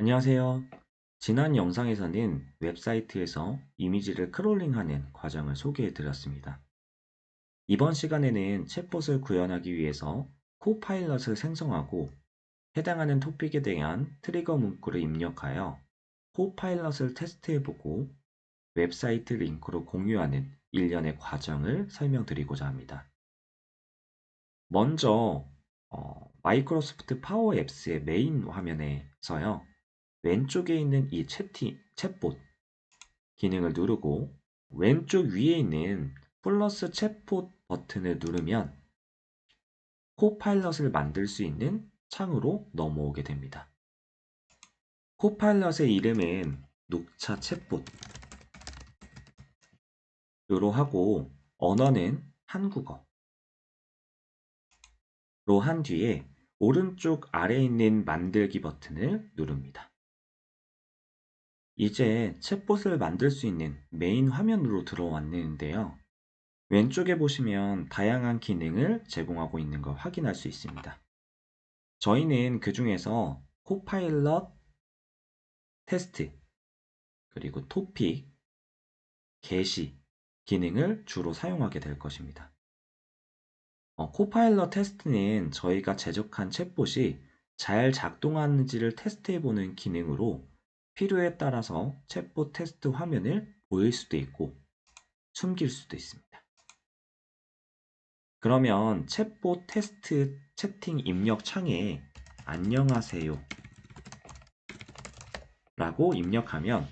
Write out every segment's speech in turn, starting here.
안녕하세요. 지난 영상에서는 웹사이트에서 이미지를 크롤링하는 과정을 소개해 드렸습니다. 이번 시간에는 챗봇을 구현하기 위해서 코파일럿을 생성하고 해당하는 토픽에 대한 트리거 문구를 입력하여 코파일럿을 테스트해보고 웹사이트 링크로 공유하는 일련의 과정을 설명드리고자 합니다. 먼저 어, 마이크로소프트 파워 앱스의 메인 화면에서요. 왼쪽에 있는 이 채팅, 챗봇 기능을 누르고 왼쪽 위에 있는 플러스 챗봇 버튼을 누르면 코파일럿을 만들 수 있는 창으로 넘어오게 됩니다. 코파일럿의 이름은 녹차 챗봇 으로 하고 언어는 한국어 로 한 뒤에 오른쪽 아래에 있는 만들기 버튼을 누릅니다. 이제 챗봇을 만들 수 있는 메인 화면으로 들어왔는데요. 왼쪽에 보시면 다양한 기능을 제공하고 있는 걸 확인할 수 있습니다. 저희는 그 중에서 코파일럿 테스트, 그리고 토픽, 게시 기능을 주로 사용하게 될 것입니다. 어, 코파일럿 테스트는 저희가 제작한 챗봇이 잘 작동하는지를 테스트해보는 기능으로 필요에 따라서 챗봇 테스트 화면을 보일 수도 있고 숨길 수도 있습니다. 그러면 챗봇 테스트 채팅 입력 창에 안녕하세요 라고 입력하면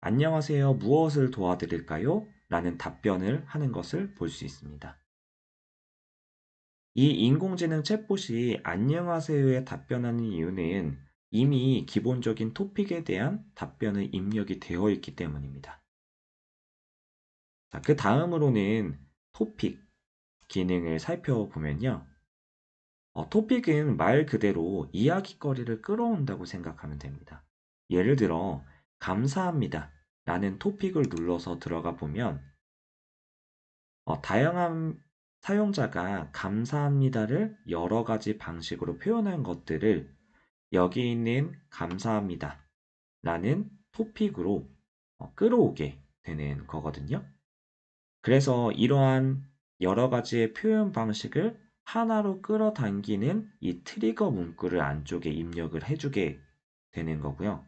안녕하세요 무엇을 도와드릴까요? 라는 답변을 하는 것을 볼 수 있습니다. 이 인공지능 챗봇이 안녕하세요에 답변하는 이유는 이미 기본적인 토픽에 대한 답변의 입력이 되어 있기 때문입니다. 자, 그 다음으로는 토픽 기능을 살펴보면요. 어, 토픽은 말 그대로 이야기거리를 끌어온다고 생각하면 됩니다. 예를 들어, 감사합니다. 라는 토픽을 눌러서 들어가 보면, 어, 다양한 사용자가 감사합니다를 여러 가지 방식으로 표현한 것들을 여기 있는 감사합니다. 라는 토픽으로 어, 끌어오게 되는 거거든요. 그래서 이러한 여러 가지의 표현 방식을 하나로 끌어당기는 이 트리거 문구를 안쪽에 입력을 해주게 되는 거고요.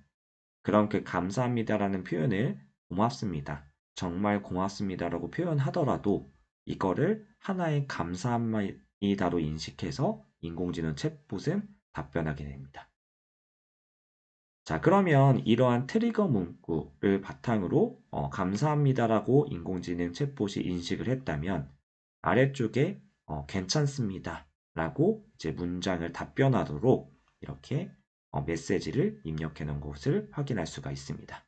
그럼 그 감사합니다라는 표현을 고맙습니다. 정말 고맙습니다라고 표현하더라도 이거를 하나의 감사합니다로 인식해서 인공지능 챗봇은 답변하게 됩니다. 자, 그러면 이러한 트리거 문구를 바탕으로 어, 감사합니다라고 인공지능 챗봇이 인식을 했다면 아래쪽에 어, 괜찮습니다 라고 이제 문장을 답변하도록 이렇게 어, 메시지를 입력해 놓은 것을 확인할 수가 있습니다.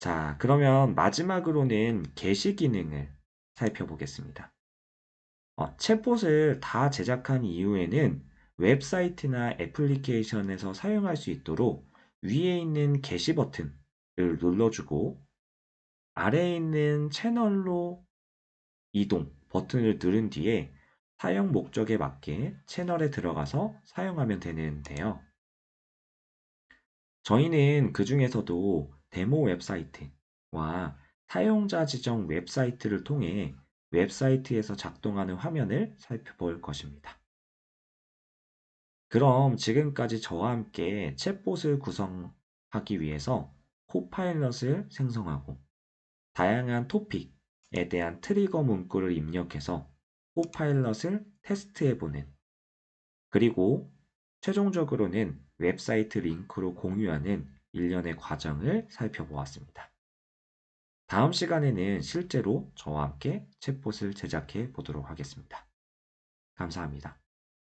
자, 그러면 마지막으로는 게시 기능을 살펴보겠습니다. 어, 챗봇을 다 제작한 이후에는 웹사이트나 애플리케이션에서 사용할 수 있도록 위에 있는 게시 버튼을 눌러주고 아래에 있는 채널로 이동 버튼을 누른 뒤에 사용 목적에 맞게 채널에 들어가서 사용하면 되는데요. 저희는 그 중에서도 데모 웹사이트와 사용자 지정 웹사이트를 통해 웹사이트에서 작동하는 화면을 살펴볼 것입니다. 그럼 지금까지 저와 함께 챗봇을 구성하기 위해서 코파일럿을 생성하고 다양한 토픽에 대한 트리거 문구를 입력해서 코파일럿을 테스트해보는 그리고 최종적으로는 웹사이트 링크로 공유하는 일련의 과정을 살펴보았습니다. 다음 시간에는 실제로 저와 함께 챗봇을 제작해 보도록 하겠습니다. 감사합니다.